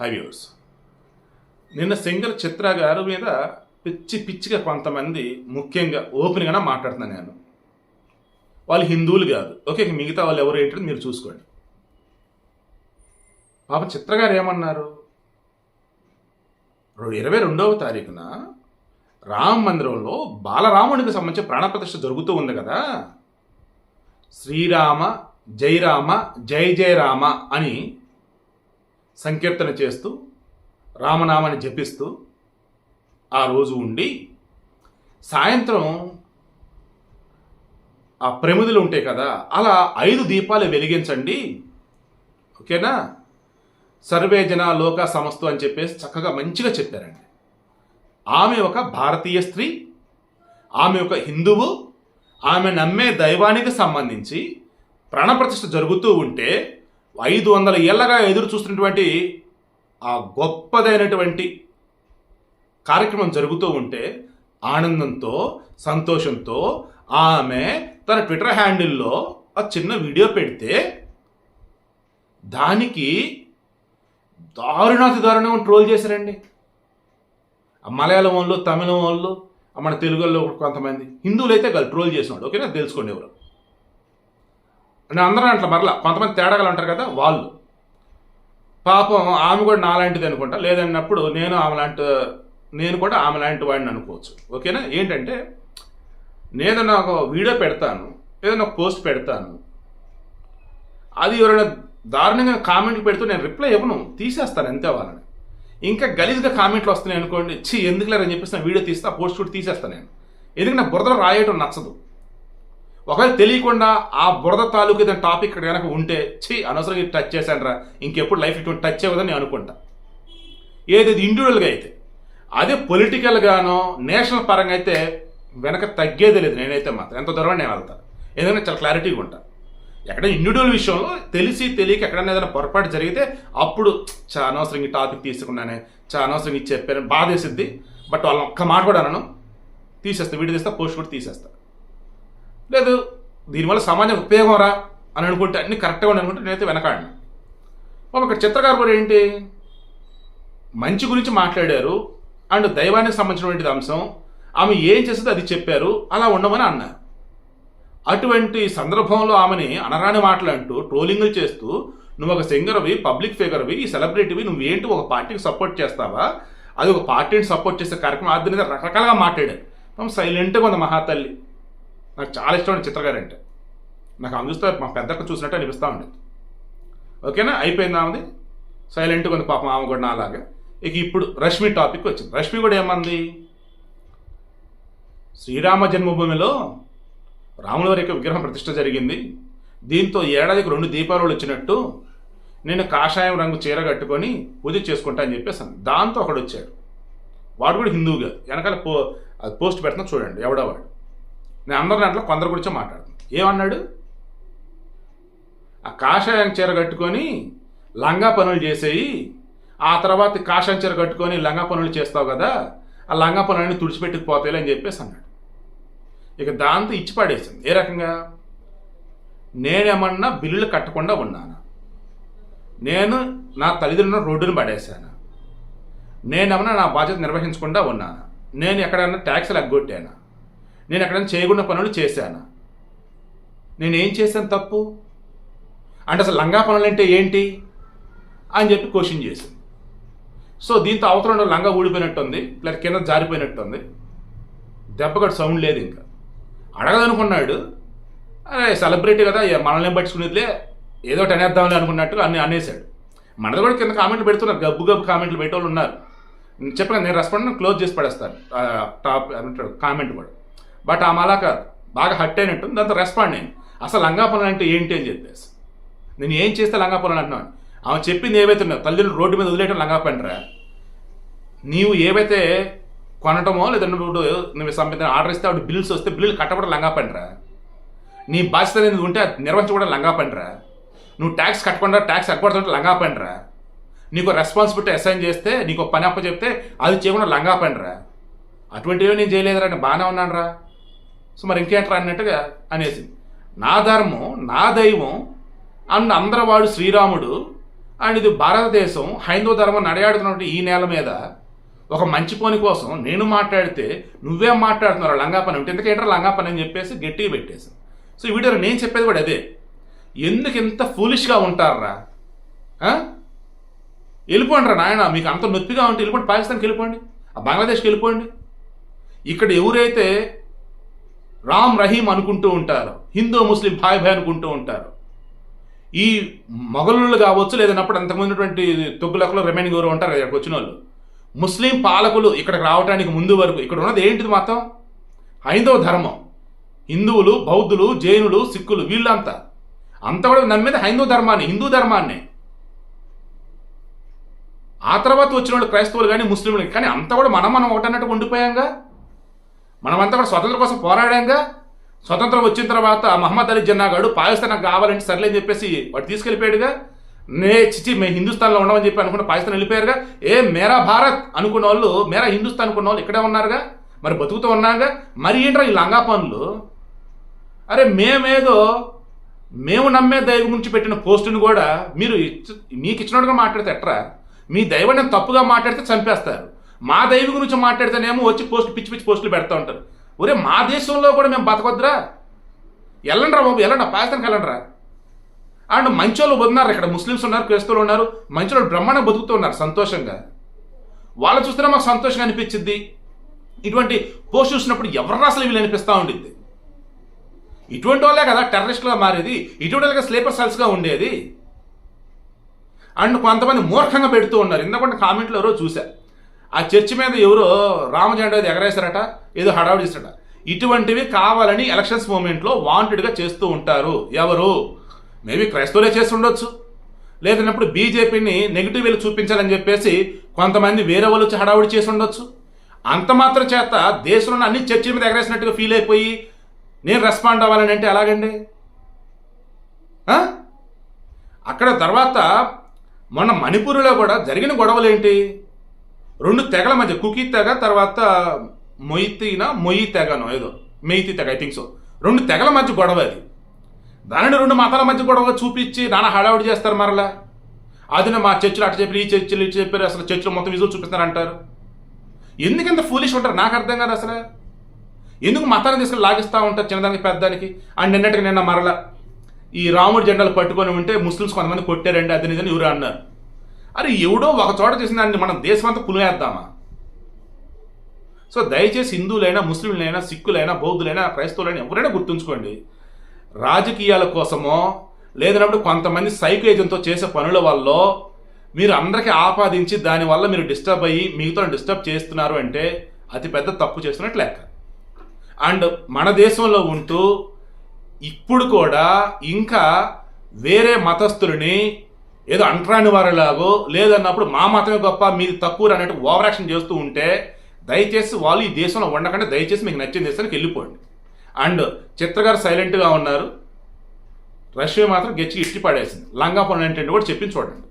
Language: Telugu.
హై హైవ్యూర్స్ నిన్న సింగర్ చిత్ర గారి మీద పిచ్చి పిచ్చిగా కొంతమంది ముఖ్యంగా ఓపెన్గానే మాట్లాడుతున్నాను నేను. వాళ్ళు హిందువులు కాదు. ఓకే మిగతా వాళ్ళు ఎవరు ఏంటో మీరు చూసుకోండి. పాప చిత్ర గారు ఏమన్నారు? ఇరవై రెండవ తారీఖున రామ మందిరంలో బాలరామునికి సంబంధించి ప్రాణప్రతిష్ఠ జరుగుతూ ఉంది కదా. శ్రీరామ జయరామ జై జయ రామ అని సంకీర్తన చేస్తూ రామనామాన్ని జపిస్తూ ఆ రోజు ఉండి సాయంత్రం ఆ ప్రమిదులు ఉంటాయి కదా అలా ఐదు దీపాలు వెలిగించండి. ఓకేనా? సర్వే జన లోక సమస్తు అని చెప్పేసి చక్కగా మంచిగా చెప్పారండి. ఆమె ఒక భారతీయ స్త్రీ ఆమె ఒక హిందువు ఆమె నమ్మే దైవానికి సంబంధించి ప్రాణప్రతిష్ఠ జరుగుతూ ఉంటే ఐదు వందల ఏళ్ళగా ఎదురు చూస్తున్నటువంటి ఆ గొప్పదైనటువంటి కార్యక్రమం జరుగుతూ ఉంటే ఆనందంతో సంతోషంతో ఆమె తన ట్విట్టర్ హ్యాండిల్లో ఆ చిన్న వీడియో పెడితే దానికి దారుణాతి దారుణం ట్రోల్ చేశారండి. ఆ మలయాళం వాళ్ళు తమిళం వాళ్ళు మన తెలుగులో కొంతమంది హిందువులు అయితే కాదు ట్రోల్ చేసినాడు. ఓకేనా? తెలుసుకోండి ఎవరు. నేను అందరం అట్లా మరలా కొంతమంది తేడాగా ఉంటారు కదా వాళ్ళు. పాపం ఆమె కూడా నాలాంటిది అనుకుంటా లేదన్నప్పుడు నేను ఆమె లాంటి నేను కూడా ఆమె లాంటి వాడిని అనుకోవచ్చు. ఓకేనా? ఏంటంటే నేను ఒక వీడియో పెడతాను ఏదైనా ఒక పోస్ట్ పెడతాను. అది ఎవరైనా దారుణంగా కామెంట్లు పెడుతూ నేను రిప్లై ఇవ్వను తీసేస్తాను అంతే వాళ్ళని. ఇంకా గలీజ్గా కామెంట్లు వస్తున్నాయి అనుకోండి ఛీ ఎందుకు లేరని చెప్పేసి నా వీడియో తీస్తా పోస్ట్ కూడా తీసేస్తాను నేను. ఎందుకంటే నా బురదలో రాయటం నచ్చదు. ఒకవేళ తెలియకుండా ఆ బురద తాలూకు ఏదైనా టాపిక్ ఇక్కడ కనుక ఉంటే ఛీ అనవసరంగా టచ్ చేశాను రా ఇంకెప్పుడు లైఫ్ ఇటువంటి టచ్ చేయవదని నేను అనుకుంటా. ఏది ఇండివిజువల్గా అయితే. అదే పొలిటికల్గానో నేషనల్ పరంగా అయితే వెనక తగ్గేదే లేదు. నేనైతే మాత్రం ఎంత దూరం నేను వెళ్తాను ఏదైనా చాలా క్లారిటీగా ఉంటా. ఎక్కడ ఇండివిజువల్ విషయంలో తెలిసి తెలియక ఎక్కడైనా ఏదైనా పొరపాటు జరిగితే అప్పుడు చా అనవసరంగా ఈ టాపిక్ తీసుకున్నానే చా అనవసరంగా ఇది చెప్పాను బాధ వేసిద్ది బట్ వాళ్ళని ఒక్క మాట కూడా అనను. తీసేస్తా వీడియో తీస్తా పోస్ట్ కూడా తీసేస్తా. లేదు దీనివల్ల సమాజం ఉపయోగం రా అని అనుకుంటే అన్ని కరెక్ట్గా ఉండి అనుకుంటే నేనైతే వెనకాడిన. పాపం ఇక్కడ చిత్రకారు కూడా ఏంటి? మంచి గురించి మాట్లాడారు అండ్ దైవానికి సంబంధించినటువంటి అంశం. ఆమె ఏం చేస్తుందో అది చెప్పారు అలా ఉండమని అన్నారు. అటువంటి సందర్భంలో ఆమెని అనరాని మాటలు అంటూ ట్రోలింగ్లు చేస్తూ నువ్వు ఒక సింగర్వి పబ్లిక్ ఫిగర్వి ఈ సెలబ్రిటీవి నువ్వేంటి ఒక పార్టీకి సపోర్ట్ చేస్తావా? అది ఒక పార్టీని సపోర్ట్ చేసే కార్యక్రమం. అది మీద రకరకాలుగా మాట్లాడారు. పాపం సైలెంట్గా ఉంది మహాతల్లి. నాకు చాలా ఇష్టమైన చిత్రగారు అంటే. నాకు ఆమె చూస్తే మా పెద్దక్క చూసినట్టు అనిపిస్తూ ఉండేది ఓకేనా? అయిపోయింది ఆమెది. సైలెంట్గా ఉంది పాపం ఆమె కూడా నాలాగా. ఇక ఇప్పుడు రష్మి టాపిక్ వచ్చింది. రష్మి కూడా ఏమంది? శ్రీరామ జన్మభూమిలో రాముల వారి యొక్క విగ్రహం ప్రతిష్ట జరిగింది. దీంతో ఏడాదికి రెండు దీపావళి వచ్చినట్టు నేను కాషాయం రంగు చీర కట్టుకొని పూజ చేసుకుంటా అని చెప్పేసాను దాంతో ఒకడు వచ్చాడు. వాడు కూడా హిందువుగా. వెనకాల పో అది పోస్ట్ పెడుతున్నా చూడండి ఎవడో వాడు. నేను అందరి దాంట్లో కొందరు గురించి మాట్లాడుతాను ఏమన్నాడు? ఆ కాషాయం చీర కట్టుకొని లంగా పనులు చేసేయి ఆ తర్వాత కాషాయం చీర కట్టుకొని లంగా పనులు చేస్తావు కదా ఆ లంగా పనులన్నీ తుడిచిపెట్టుకుపోతాయి అని చెప్పేసి అన్నాడు. ఇక దాంతో ఇచ్చి పడేసింది. ఏ రకంగా? నేనేమన్నా బిల్లులు కట్టకుండా ఉన్నాను? నేను నా తల్లిదండ్రులను రోడ్డును పడేశాను? నేనేమన్నా నా బాధ్యత నిర్వహించకుండా ఉన్నాను? నేను ఎక్కడైనా ట్యాక్స్లు ఎగ్గొట్టాను? నేను ఎక్కడైనా చేయకుండా పనులు చేశాను? నేనేం చేశాను తప్పు? అంటే అసలు లంగా పనులు అంటే ఏంటి? అని చెప్పి క్వశ్చన్ చేసింది. సో దీంతో అవతల లంగా ఊడిపోయినట్టుంది లేదా కింద జారిపోయినట్టుంది. దెబ్బకట్టు సౌండ్ లేదు ఇంకా. అడగదనుకున్నాడు. అరే సెలబ్రిటీ కదా మనల్ని పట్టుకునేదిలే ఏదో ఒకటి అనుకున్నట్టు అన్ని అనేసాడు మనది కూడా కింద కామెంట్లు పెడుతున్నారు గబ్బు గబ్బు కామెంట్లు పెట్టేవాళ్ళు ఉన్నారు. చెప్పిన నేను రెస్పాండ్ క్లోజ్ చేసి పడేస్తాను. టాప్ అంటాడు కామెంట్ కూడా. బట్ ఆమె మలాక బాగా హట్ అయినట్టు దాంతో రెస్పాండ్ అయింది. అసలు లంగా పనులు అంటే ఏంటి అని చెప్పేసి. నేను ఏం చేస్తే లంగా పనులు అంటున్నాను ఆమె చెప్పింది ఏవైతే ఉన్నావు తల్లిదండ్రులు రోడ్డు మీద వదిలేయటం లంగా నీవు ఏవైతే కొనటమో లేదా నువ్వు నువ్వు సంబంధించిన ఆర్డర్ ఇస్తే ఆవిడ బిల్స్ వస్తే బిల్లులు కట్టబడి లంగా నీ బాధ్యత అనేది ఉంటే అది నిర్వహించకుండా లంగా నువ్వు ట్యాక్స్ కట్టకుండా ట్యాక్స్ ఎక్కబడుతుంటే లంగా నీకు రెస్పాన్సిబిలిటీ అసైన్ చేస్తే నీకు పని అప్ప చెప్తే అది చేయకుండా లంగాపండిరా అటువంటివి నేను చేయలేదురా నేను బాగానే ఉన్నాను రా సో మరి ఇంకేంట్రా అన్నట్టుగా అనేసి నా ధర్మం నా దైవం అండ్ అందరవాడు శ్రీరాముడు అండ్ ఇది భారతదేశం హైందవ ధర్మం నడయాడుతున్నటువంటి ఈ నేల మీద ఒక మంచి పని కోసం నేను మాట్లాడితే నువ్వేం మాట్లాడుతున్నావు లంగా పని అంటే ఎందుకంటే లంగా పని అని చెప్పేసి గట్టిగా పెట్టేసి. సో ఈ వీడియోలో నేను చెప్పేది కూడా అదే. ఎందుకు ఇంత ఫూలిష్గా ఉంటారా? వెళ్ళిపోండి రా నాయన మీకు అంత నొప్పిగా ఉంటే వెళ్ళిపోండి. పాకిస్తాన్కి వెళ్ళిపోండి. ఆ బంగ్లాదేశ్కి వెళ్ళిపోండి. ఇక్కడ ఎవరైతే రామ్ రహీం అనుకుంటూ ఉంటారు. హిందూ ముస్లిం భాయ్ భాయ్ అనుకుంటూ ఉంటారు. ఈ మొఘలులు కావచ్చు లేదన్నప్పుడు అంతకుముందు ఉన్నటువంటి తొగ్గులకులు రిమైనింగ్ ఎవరు ఉంటారు ఇక్కడికి వచ్చిన వాళ్ళు ముస్లిం పాలకులు ఇక్కడికి రావడానికి ముందు వరకు ఇక్కడ ఉన్నది ఏంటిది మాత్రం? హైందవ ధర్మం. హిందువులు బౌద్ధులు జైనులు సిక్కులు వీళ్ళంతా. అంతా కూడా నమ్మేది హైందవ ధర్మాన్ని హిందూ ధర్మాన్ని. ఆ తర్వాత వచ్చిన వాళ్ళు క్రైస్తవులు కానీ ముస్లింలు కానీ అంతా కూడా మనం మనం ఒకటన్నట్టు ఉండిపోయాంగా? మనమంతా కూడా స్వతంత్రం కోసం పోరాడాంగా? స్వతంత్రం వచ్చిన తర్వాత మహమ్మద్ అలీ జన్నా గారు పాకిస్తాన్ కావాలంటే సర్లే అని చెప్పేసి వాడు తీసుకెళ్ళిపోయాడుగా? నే చిచి మేము హిందుస్థాన్లో ఉండమని చెప్పి అనుకున్న పాకిస్తాన్ వెళ్ళిపోయారుగా? ఏ మేరా భారత్ అనుకున్న వాళ్ళు మేరా హిందుస్థాన్ అనుకున్న వాళ్ళు ఇక్కడే ఉన్నారుగా? మరి బతుకుతూ ఉన్నాగా? మరి ఏంట్రా ఈ లంగా పనులు? అరే మేమేదో మేము నమ్మే దైవం గురించి పెట్టిన పోస్టుని కూడా మీరు ఇచ్చ- మీకు ఇచ్చినట్టుగా మాట్లాడితే ఎట్రా? మీ దైవం తప్పుగా మాట్లాడితే చంపేస్తారు. మా దైవం గురించి మాట్లాడితేనేమో వచ్చి పోస్ట్ పిచ్చి పిచ్చి పోస్టులు పెడతా ఉంటారు. ఒరే మా దేశంలో కూడా మేము బతకొద్దురా? వెళ్ళండిరా బాబు వెళ్ళండి పాకిస్తాన్కి వెళ్ళండిరా అండ్ మంచోళ్ళు ఉన్నారు ఇక్కడ ముస్లిమ్స్ ఉన్నారు క్రైస్తవులు ఉన్నారు మంచోళ్ళు బ్రహ్మాండం బతుకుతూ ఉన్నారు సంతోషంగా. వాళ్ళు చూస్తేనే మాకు సంతోషంగా అనిపించింది ఇటువంటి పోస్ట్ చూసినప్పుడు ఎవరు అసలు వీళ్ళు అనిపిస్తూ ఉండిద్ది? ఇటువంటి వాళ్ళే కదా టెర్రరిస్ట్గా మారేది ఇటువంటి వాళ్ళకి స్లీపర్ సెల్స్గా ఉండేది. అండ్ కొంతమంది మూర్ఖంగా పెడుతూ ఉన్నారు. ఇంతకుండా కామెంట్లో ఎవరో చూశారు ఆ చర్చి మీద ఎవరో రామజెండా ఎగరేశారట ఏదో హడావుడి చేశారట. ఇటువంటివి కావాలని ఎలక్షన్స్ మూమెంట్లో వాంటెడ్గా చేస్తూ ఉంటారు. ఎవరు? మేబీ క్రైస్తవులే చేసి ఉండొచ్చు. లేదన్నప్పుడు బీజేపీని నెగిటివ్ వేలు చూపించాలని చెప్పేసి కొంతమంది వేరే వాళ్ళు వచ్చి హడావుడి చేసి ఉండొచ్చు. అంత మాత్రం చేత దేశంలో అన్ని చర్చల మీద ఎగరేసినట్టుగా ఫీల్ అయిపోయి నేను రెస్పాండ్ అవ్వాలని అంటే ఎలాగండి? అక్కడ తర్వాత మొన్న మణిపూర్లో కూడా జరిగిన గొడవలు ఏంటి రెండు తెగల మధ్య కుకీ తెగ తర్వాత మొయితీనా మొయ్యి తెగనో ఏదో మెయితి తెగ ఐ థింక్ సో రెండు తెగల మధ్య గొడవ అది. దానిని రెండు మతాల మధ్య గొడవ చూపించి నాన్న హడావుడి చేస్తారు మరలా. అది మా చర్చిలు అటు చెప్పి ఈ చర్చిలు ఇటు చెప్పారు అసలు చర్చిలో మొత్తం విజువల్ చూపిస్తున్నారు అంటారు ఎందుకంత ఫూలిష్ ఉంటారు? నాకు అర్థం కాదు అసలు. ఎందుకు మతాన్ని తీసుకుని లాగిస్తూ ఉంటారు చిన్నదానికి పెద్దదానికి? అండ్ నిన్నటికి నిన్న మరల ఈ రాముడి జెండాలు పట్టుకొని ఉంటే ముస్లిమ్స్ కొంతమంది కొట్టారండి అది ఇదని ఎవరు అన్నారు. అరే ఎవడో ఒక చోట చేసిన దాన్ని మనం దేశం అంతా పులివేద్దామా? సో దయచేసి హిందువులైనా ముస్లింలైనా సిక్కులైనా బౌద్ధులైనా క్రైస్తవులైనా ఎవరైనా గుర్తుంచుకోండి రాజకీయాల కోసమో లేదన్నప్పుడు కొంతమంది సైకేజంతో చేసే పనుల వల్ల మీరు అందరికీ ఆపాదించి దానివల్ల మీరు డిస్టర్బ్ అయ్యి మిగతా డిస్టర్బ్ చేస్తున్నారు అంటే అతి పెద్ద తప్పు చేస్తున్నట్లు లెక్క. అండ్ మన దేశంలో ఉంటూ ఇప్పుడు కూడా ఇంకా వేరే మతస్థులని ఏదో అంటరాని వారిలాగో లేదన్నప్పుడు మా మాత్రమే గొప్ప మీది తక్కువ అన్నట్టు ఓవర్ యాక్షన్ చేస్తూ ఉంటే దయచేసి వాళ్ళు ఈ దేశంలో ఉండకంటే దయచేసి మీకు నచ్చిన దేశానికి వెళ్ళిపోండి. అండ్ చిత్రగారు సైలెంట్గా ఉన్నారు. రష్యా మాత్రం గెచ్చి ఇష్టపడేసింది లంగా పనులు ఏంటంటే కూడా చెప్పించి చూడండి.